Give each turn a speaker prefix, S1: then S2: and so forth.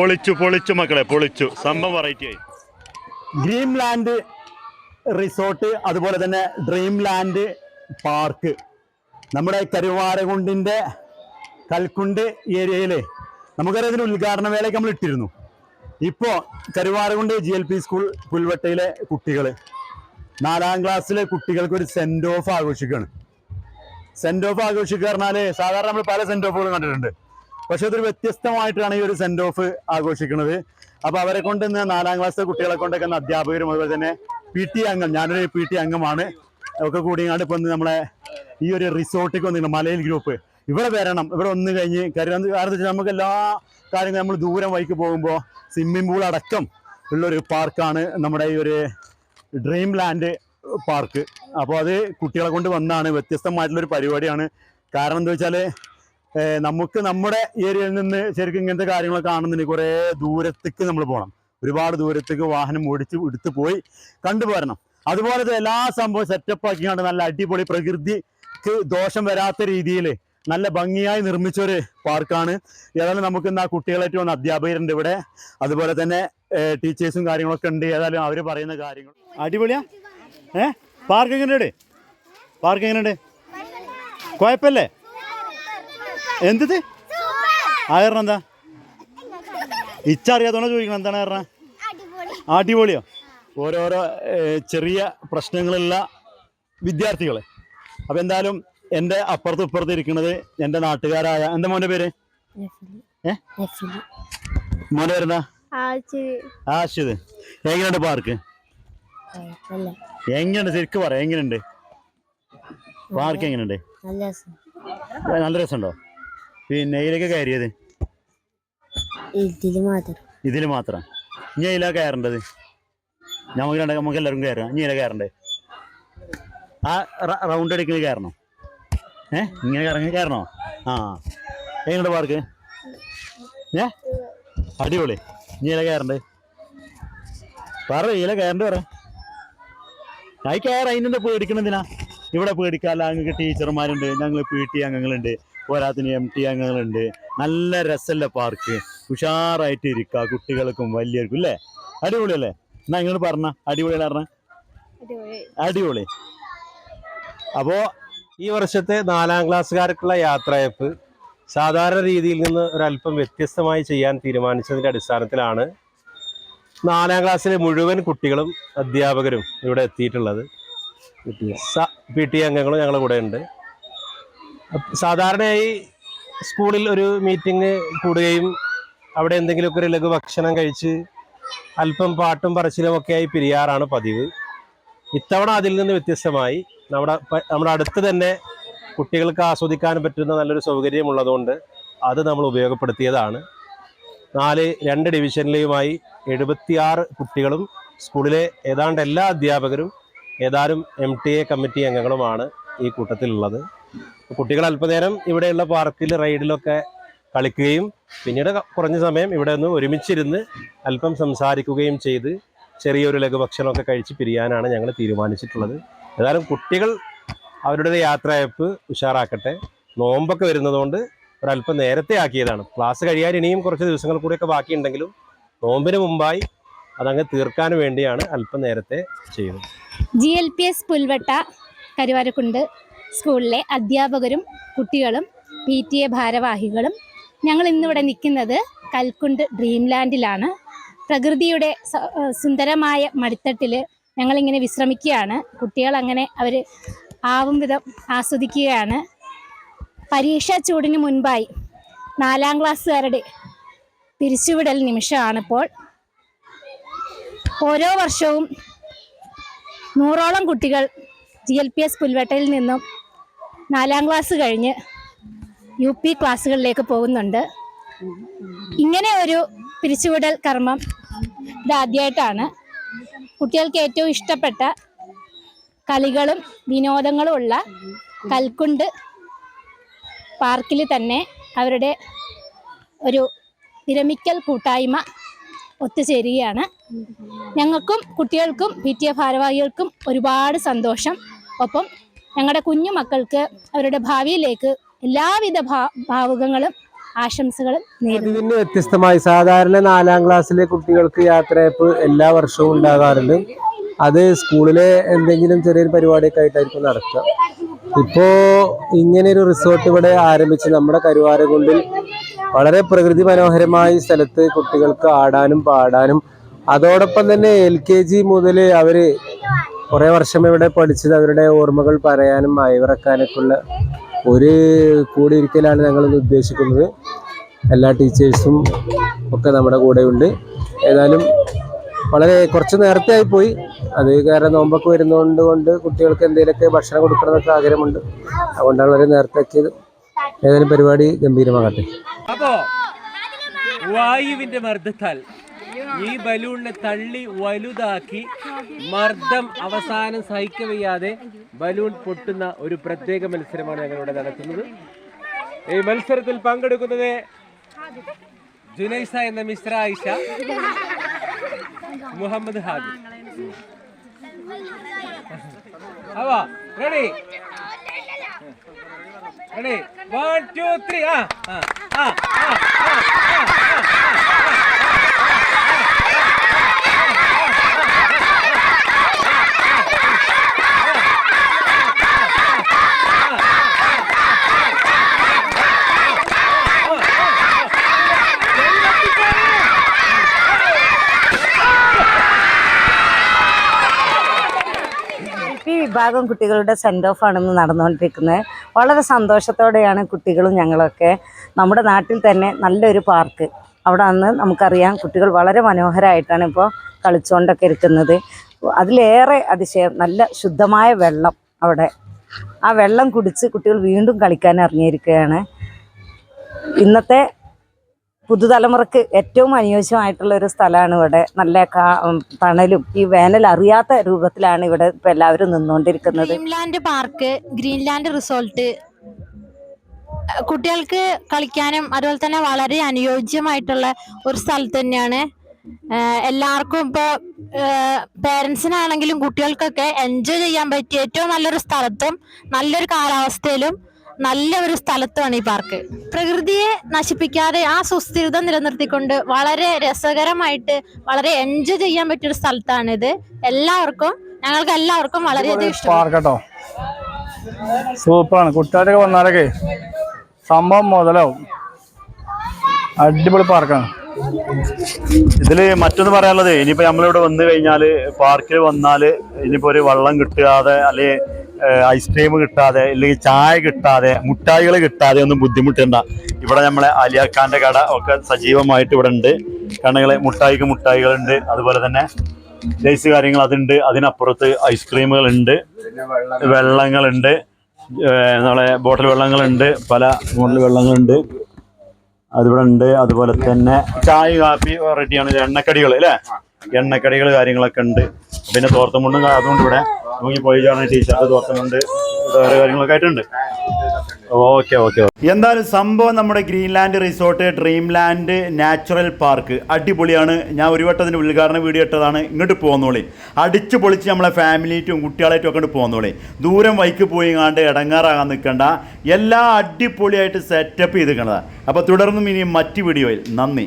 S1: പൊളിച്ചു പൊളിച്ചു മക്കളെ പൊളിച്ചു. സംഭവം വെറൈറ്റി ആയി.
S2: ഡ്രീം ലാൻഡ് റിസോർട്ട് അതുപോലെ തന്നെ ഡ്രീം ലാൻഡ് പാർക്ക് നമ്മുടെ കരുവാരകുണ്ടിന്റെ കൽക്കുണ്ട് ഏരിയയിൽ നമുക്കറിയാം ഇതിന് ഉദ്ഘാടന വേലയ്ക്ക് നമ്മൾ ഇട്ടിരുന്നു. ഇപ്പോൾ Karuvarakundu G L P school പുൽവട്ടയിലെ കുട്ടികൾ. നാലാം ക്ലാസ്സിലെ കുട്ടികൾക്ക് ഒരു സെൻഡ് ഓഫ് ആഘോഷിക്കുകയാണ്. സെൻഡ് ഓഫ് ആഘോഷിക്കുക പറഞ്ഞാൽ സാധാരണ നമ്മൾ പല സെൻഡ് ഓഫുകളും കണ്ടിട്ടുണ്ട്. പക്ഷെ അതൊരു വ്യത്യസ്തമായിട്ടാണ് ഈ ഒരു സെൻഡ് ഓഫ് ആഘോഷിക്കുന്നത്. അപ്പൊ അവരെ കൊണ്ട് ഇന്ന് നാലാം ക്ലാസ്സിലെ കുട്ടികളെ കൊണ്ടൊക്കെ അധ്യാപകരും അതുപോലെ തന്നെ പി ടി അംഗം ഞാനൊരു പി ടി അംഗമാണ്. ഒക്കെ കൂടിയാണ് ഇപ്പൊ നമ്മളെ ഈ ഒരു റിസോർട്ടിൽ വന്നിട്ടുണ്ട് മലയിൽ ഗ്രൂപ്പ് ഇവിടെ വരണം ഇവിടെ ഒന്ന് കഴിഞ്ഞ് കാര്യം കാരണം വെച്ചാൽ നമുക്ക് എല്ലാ കാര്യങ്ങളും നമ്മൾ ദൂരം വൈക്ക് പോകുമ്പോൾ സ്വിമ്മിംഗ് പൂൾ അടക്കം ഉള്ളൊരു പാർക്കാണ് നമ്മുടെ ഈ ഒരു ഡ്രീം ലാൻഡ് പാർക്ക് അപ്പോൾ അത് കുട്ടികളെ കൊണ്ട് വന്നാണ് വ്യത്യസ്തമായിട്ടുള്ളൊരു പരിപാടിയാണ്. കാരണം എന്താ വെച്ചാൽ നമുക്ക് നമ്മുടെ ഏരിയയിൽ നിന്ന് ശരിക്കും ഇങ്ങനത്തെ കാര്യങ്ങൾ കാണുന്നുണ്ടെങ്കിൽ കുറേ ദൂരത്തേക്ക് നമ്മൾ പോകണം. ഒരുപാട് ദൂരത്തേക്ക് വാഹനം ഓടിച്ച് എടുത്ത് പോയി കണ്ടുപോരണം അതുപോലത്തെ എല്ലാ സംഭവം സെറ്റപ്പ് ആക്കിയാണ് നല്ല അടിപൊളി പ്രകൃതിക്ക് ദോഷം വരാത്ത രീതിയിൽ നല്ല ഭംഗിയായി നിർമ്മിച്ചൊരു പാർക്കാണ് ഏതായാലും നമുക്ക് ഇന്ന് ആ കുട്ടികളായിട്ട് വന്ന അധ്യാപകരുണ്ട് ഇവിടെ. അതുപോലെ തന്നെ ടീച്ചേഴ്സും കാര്യങ്ങളൊക്കെ ഉണ്ട്. ഏതായാലും അവർ പറയുന്ന കാര്യങ്ങൾ. അടിപൊളിയാ? ഏ? പാർക്ക് എങ്ങനെയുണ്ട്? പാർക്ക് എങ്ങനെയുണ്ട്? കുഴപ്പമില്ലേ? എന്തത്? ആ കാരണം എന്താ? ഇച്ചറിയാത്തോണോ ചോദിക്കണം എന്താണ് കാരണം? അടിപൊളിയോ? ഓരോരോ ചെറിയ പ്രശ്നങ്ങളുള്ള വിദ്യാർത്ഥികൾ അപ്പോൾ എന്തായാലും എന്റെ അപ്പുറത്ത് ഇപ്പുറത്ത് ഇരിക്കുന്നത് എന്റെ നാട്ടുകാരായ എന്റെ മോന്റെ പേര്? മോനെ പേരെന്താ? ആശിത് എങ്ങനെയുണ്ട് പാർക്ക്? എങ്ങനെയുണ്ട്? ശരിക്കും പറ. എങ്ങനെയുണ്ട്? പാർക്ക് എങ്ങനെയുണ്ട്?
S3: നല്ല
S2: രസമുണ്ടോ? പിന്നെ ഇതിലൊക്കെ കയറിയത്?
S3: ഇതിൽ മാത്രം.
S2: ഇതിൽ മാത്രം. ഇനി അതിലാ കയറേണ്ടത്? നമുക്ക് രണ്ടാ നമുക്ക് എല്ലാവർക്കും കയറാം ഇനി അതിലാ കയറണ്ടേ? ആ റൗണ്ട് അടിക്കുന്നത് കയറണം? ഏ? ഇങ്ങനെ കറങ്ങി കയറണോ? ആ. എങ്ങനെയുണ്ട് പാർക്ക് ഏ? അടിപൊളി. ഇനി അതിലാ കയറണ്ടേ? പറ ഇതിലെ കയറണ്ട പറ. ആയി കയറ അതിനെന്താ പേടിക്കണെന്തിനാ ഇവിടെ പേടിക്കാല്ല ഞങ്ങൾക്ക് ടീച്ചർമാരുണ്ട് ഞങ്ങൾ പി ടി അംഗങ്ങളുണ്ട്. പോരാത്തിന് എം ടി അംഗങ്ങളുണ്ട്. നല്ല രസമല്ല പാർക്ക് ഉഷാറായിട്ട് ഇരിക്കുക കുട്ടികൾക്കും വലിയവർക്കും അല്ലേ അടിപൊളി അല്ലേ എന്നാ ഇങ്ങോട്ട് പറഞ്ഞ. അടിപൊളിയല്ലേ പറഞ്ഞ? അടിപൊളി. അപ്പോ
S4: ഈ വർഷത്തെ നാലാം ക്ലാസ്സുകാർക്കുള്ള യാത്രയപ്പ് സാധാരണ രീതിയിൽ നിന്ന് ഒരല്പം വ്യത്യസ്തമായി ചെയ്യാൻ തീരുമാനിച്ചതിന്റെ അടിസ്ഥാനത്തിലാണ് നാലാം ക്ലാസ്സിലെ മുഴുവൻ കുട്ടികളും അധ്യാപകരും ഇവിടെ എത്തിയിട്ടുള്ളത്. പി ടി അംഗങ്ങളും ഞങ്ങളുടെ കൂടെ ഉണ്ട് സാധാരണയായി സ്കൂളിൽ ഒരു മീറ്റിംഗ് കൂടുകയും അവിടെ എന്തെങ്കിലുമൊക്കെ ഒരു ലഘു ഭക്ഷണം കഴിച്ച് അല്പം പാട്ടും പറച്ചിലും ഒക്കെ ആയി പിരിയാറാണ് പതിവ്. ഇത്തവണ അതിൽ നിന്ന് വ്യത്യസ്തമായി നമ്മുടെ നമ്മുടെ അടുത്ത് തന്നെ കുട്ടികൾക്ക് ആസ്വദിക്കാൻ പറ്റുന്ന നല്ലൊരു സൗകര്യമുള്ളതുകൊണ്ട് അത് നമ്മൾ ഉപയോഗപ്പെടുത്തിയതാണ്. നാല് രണ്ട് ഡിവിഷനിലെയുമായി എഴുപത്തിയാറ് കുട്ടികളും സ്കൂളിലെ ഏതാണ്ട് എല്ലാ അധ്യാപകരും ഏതാനും എം ടി എ കമ്മിറ്റി അംഗങ്ങളുമാണ് ഈ കൂട്ടത്തിലുള്ളത്. കുട്ടികൾ അല്പനേരം ഇവിടെയുള്ള പാർക്കിൽ റൈഡിലൊക്കെ കളിക്കുകയും പിന്നീട് കുറഞ്ഞ സമയം ഇവിടെ നിന്ന് ഒരുമിച്ചിരുന്ന് അല്പം സംസാരിക്കുകയും ചെയ്ത് ചെറിയൊരു ലഘുഭക്ഷണമൊക്കെ കഴിച്ച് പിരിയാനാണ് ഞങ്ങൾ തീരുമാനിച്ചിട്ടുള്ളത്. ഏതായാലും കുട്ടികൾ അവരുടെ യാത്രയപ്പ് ഉഷാറാക്കട്ടെ. നോമ്പൊക്കെ വരുന്നതുകൊണ്ട് ഒരല്പം നേരത്തെ ആക്കിയതാണ്. ക്ലാസ് കഴിയാൻ ഇനിയും കുറച്ച് ദിവസങ്ങൾ കൂടിയൊക്കെ ബാക്കിയുണ്ടെങ്കിലും നോമ്പിന് മുമ്പായി അതങ്ങ് തീർക്കാൻ വേണ്ടിയാണ് അല്പം നേരത്തെ ചെയ്യുന്നത്
S5: G L P S Pulvatta Karuvarakkundu. സ്കൂളിലെ അധ്യാപകരും കുട്ടികളും പി ടി എ ഭാരവാഹികളും ഞങ്ങൾ ഇന്നിവിടെ നിൽക്കുന്നത് കൽക്കുണ്ട് ഡ്രീംലാൻഡിലാണ്. പ്രകൃതിയുടെ സുന്ദരമായ മടിത്തട്ടിൽ ഞങ്ങളിങ്ങനെ വിശ്രമിക്കുകയാണ്. കുട്ടികൾ അങ്ങനെ അവർ ആവും വിധം ആസ്വദിക്കുകയാണ്. പരീക്ഷാ ചൂടിന് മുൻപായി നാലാം ക്ലാസ്സുകാരുടെ പിരിച്ചുവിടൽ നിമിഷമാണിപ്പോൾ. ഓരോ വർഷവും നൂറോളം കുട്ടികൾ ജി എൽ പി എസ് പുൽവട്ടയിൽ നിന്നും നാലാം ക്ലാസ് കഴിഞ്ഞ് യു പി ക്ലാസ്സുകളിലേക്ക് പോകുന്നുണ്ട്. ഇങ്ങനെ ഒരു പിരിച്ചുവിടൽ കർമ്മം ഇതാദ്യമായിട്ടാണ് കുട്ടികൾക്ക് ഏറ്റവും ഇഷ്ടപ്പെട്ട കളികളും വിനോദങ്ങളും ഉള്ള കൽക്കുണ്ട് പാർക്കിൽ തന്നെ അവരുടെ ഒരു വിരമിക്കൽ കൂട്ടായ്മ ഒത്തുചേരുകയാണ്. ഞങ്ങൾക്കും കുട്ടികൾക്കും പി ടി എ ഭാരവാഹികൾക്കും ഒരുപാട് സന്തോഷം. ഒപ്പം ഞങ്ങളുടെ കുഞ്ഞു മക്കൾക്ക് അവരുടെ ഭാവിയിലേക്ക് എല്ലാവിധ ഭാവുകങ്ങളും ആശംസകളും
S6: ഇതിന് വ്യത്യസ്തമായി സാധാരണ നാലാം ക്ലാസ്സിലെ കുട്ടികൾക്ക് യാത്രയപ്പ് എല്ലാ വർഷവും ഉണ്ടാകാറുണ്ട്. അത് സ്കൂളിലെ എന്തെങ്കിലും ചെറിയൊരു പരിപാടിയൊക്കെ ആയിട്ടായിരിക്കും നടക്കുക. ഇപ്പോ ഇങ്ങനെയൊരു റിസോർട്ട് ഇവിടെ ആരംഭിച്ച് നമ്മുടെ കരുവാരകുണ്ടിൽ വളരെ പ്രകൃതി മനോഹരമായ സ്ഥലത്ത് കുട്ടികൾക്ക് ആടാനും പാടാനും അതോടൊപ്പം തന്നെ എൽ കെ ജി മുതൽ അവർ കുറെ വർഷം ഇവിടെ പഠിച്ചത് അവരുടെ ഓർമ്മകൾ പറയാനും അയവിറക്കാനൊക്കെയുള്ള ഒരു കൂടിയിരിക്കലാണ് ഞങ്ങൾ ഉദ്ദേശിക്കുന്നത്. എല്ലാ ടീച്ചേഴ്സും ഒക്കെ നമ്മുടെ കൂടെയുണ്ട്. ഏതായാലും വളരെ കുറച്ച് നേരത്തെ ആയിപ്പോയി പോയി. അത് കാരണം നോമ്പൊക്കെ വരുന്നതുകൊണ്ട് കൊണ്ട് കുട്ടികൾക്ക് എന്തെങ്കിലുമൊക്കെ ഭക്ഷണം കൊടുക്കണമെന്നൊക്കെ ആഗ്രഹമുണ്ട്. അതുകൊണ്ടാണ് വളരെ നേരത്തെ ആക്കിയത് ഏതായാലും പരിപാടി ഗംഭീരമാകട്ടെ.
S3: അപ്പോ വായുവിന്റെ മർദ്ദത്താൽ ഈ ബലൂണിനെ തള്ളി വലുതാക്കി മർദ്ദം അവസാനം സഹിക്കവയ്യാതെ ബലൂൺ പൊട്ടുന്ന ഒരു പ്രത്യേക മത്സരമാണ് ഞങ്ങളിവിടെ നടത്തുന്നത്. ഈ മത്സരത്തിൽ പങ്കെടുക്കുന്നത് ജുനൈസ എന്ന Mishra Ayisha Muhammad Hadi. Ready ready one two three ആ ആ ആ ആ
S7: എൽ പി വിഭാഗം കുട്ടികളുടെ സെൻഡ് ഓഫ് ആണെന്ന് നടന്നുകൊണ്ടിരിക്കുന്നത്. വളരെ സന്തോഷത്തോടെയാണ് കുട്ടികളും ഞങ്ങളൊക്കെ നമ്മുടെ നാട്ടിൽ തന്നെ നല്ലൊരു പാർക്ക് അവിടെ അന്ന് നമുക്കറിയാം കുട്ടികൾ വളരെ മനോഹരമായിട്ടാണ് ഇപ്പോൾ കളിച്ചുകൊണ്ടൊക്കെ ഇരിക്കുന്നത്. അതിലേറെ അതിശയം നല്ല ശുദ്ധമായ വെള്ളം അവിടെ. ആ വെള്ളം കുടിച്ച് കുട്ടികൾ വീണ്ടും കളിക്കാൻ ഇറങ്ങിയിരിക്കുകയാണ്. ഇന്നത്തെ പുതുതലമുറക്ക് ഏറ്റവും അനുയോജ്യമായിട്ടുള്ള ഒരു സ്ഥലമാണ് ഇവിടെ. നല്ല തണലും ഈ വേനൽ അറിയാത്ത രൂപത്തിലാണ് ഇവിടെ ഇപ്പൊ എല്ലാവരും നിന്നുകൊണ്ടിരിക്കുന്നത്.
S8: ഗ്രീൻലാൻഡ് പാർക്ക് ഗ്രീൻലാൻഡ് റിസോർട്ട് കുട്ടികൾക്ക് കളിക്കാനും അതുപോലെ തന്നെ വളരെ അനുയോജ്യമായിട്ടുള്ള ഒരു സ്ഥലത്ത് തന്നെയാണ്. എല്ലാവർക്കും ഇപ്പോൾ പേരൻസിനാണെങ്കിലും കുട്ടികൾക്കൊക്കെ എൻജോയ് ചെയ്യാൻ പറ്റിയ ഏറ്റവും നല്ലൊരു സ്ഥലത്തും നല്ലൊരു കാലാവസ്ഥയിലും നല്ല ഒരു സ്ഥലത്തുമാണ് ഈ പാർക്ക്. പ്രകൃതിയെ നശിപ്പിക്കാതെ ആ സുസ്ഥിരത നിലനിർത്തിക്കൊണ്ട് വളരെ രസകരമായിട്ട് വളരെ എൻജോയ് ചെയ്യാൻ പറ്റിയൊരു സ്ഥലത്താണിത്. എല്ലാവർക്കും ഞങ്ങൾക്ക് എല്ലാവർക്കും വളരെയധികം
S9: ഇഷ്ടപ്പെട്ടു. സൂപ്പറാണ്. കുട്ടികളൊക്കെ വന്നാലൊക്കെ സംഭവം മുതലാവും. അടിപൊളി പാർക്കാണ്
S2: ഇതിൽ മറ്റൊന്ന് പറയാനുള്ളത് ഇനിയിപ്പോ നമ്മളിവിടെ വന്നു കഴിഞ്ഞാൽ പാർക്കിൽ വന്നാൽ ഇനിയിപ്പോ ഒരു വള്ളം കിട്ടാതെ അല്ലെങ്കിൽ ഐസ്ക്രീം കിട്ടാതെ അല്ലെങ്കിൽ ചായ കിട്ടാതെ മുട്ടായികൾ കിട്ടാതെ ഒന്നും ബുദ്ധിമുട്ടണ്ട. ഇവിടെ നമ്മളെ അലിയാഖാന്റെ കട ഒക്കെ സജീവമായിട്ട് ഇവിടെ ഉണ്ട്. കടകളെ മുട്ടായിക്ക് മുട്ടായികളുണ്ട്. അതുപോലെ തന്നെ ലേസ് കാര്യങ്ങൾ അതുണ്ട്. അതിനപ്പുറത്ത് ഐസ്ക്രീമുകളുണ്ട് വെള്ളങ്ങളുണ്ട്. നമ്മളെ ബോട്ടിൽ വെള്ളങ്ങളുണ്ട്. പല ബോട്ടിൽ വെള്ളങ്ങളുണ്ട്. അതിവിടെ ഉണ്ട്. അതുപോലെ തന്നെ ചായ കാപ്പി റെഡിയാണ്. എണ്ണക്കടികൾ അല്ലേ? എണ്ണക്കടികൾ കാര്യങ്ങളൊക്കെ ഉണ്ട്. പിന്നെ തോർത്തമുണ്ടും അതുകൊണ്ട് ഇവിടെ. നമുക്ക് പോയി കാണാൻ ടീഷർട്ട് തോർത്തമുണ്ട് വേറെ കാര്യങ്ങളൊക്കെ ആയിട്ടുണ്ട്. ഓക്കെ ഓക്കെ എന്തായാലും സംഭവം നമ്മുടെ Greenland resort dream land natural park. അടിപൊളിയാണ്. ഞാൻ ഒരു വട്ടം അതിന്റെ ഉദ്ഘാടന വീഡിയോ ഇട്ടതാണ്. ഇങ്ങോട്ട് പോകുന്നോളി അടിച്ചു പൊളിച്ച് നമ്മളെ ഫാമിലിയായിട്ടും കുട്ടികളായിട്ടും ഒക്കെ പോന്നോളി. ദൂരം വൈക്ക് പോയി കാണ്ട് ഇടങ്ങാറാകാൻ നിൽക്കണ്ട എല്ലാം അടിപൊളിയായിട്ട് സെറ്റപ്പ് ചെയ്തിരിക്കണതാണ് അപ്പോൾ തുടർന്നും ഇനി മറ്റ് വീഡിയോയിൽ. നന്ദി.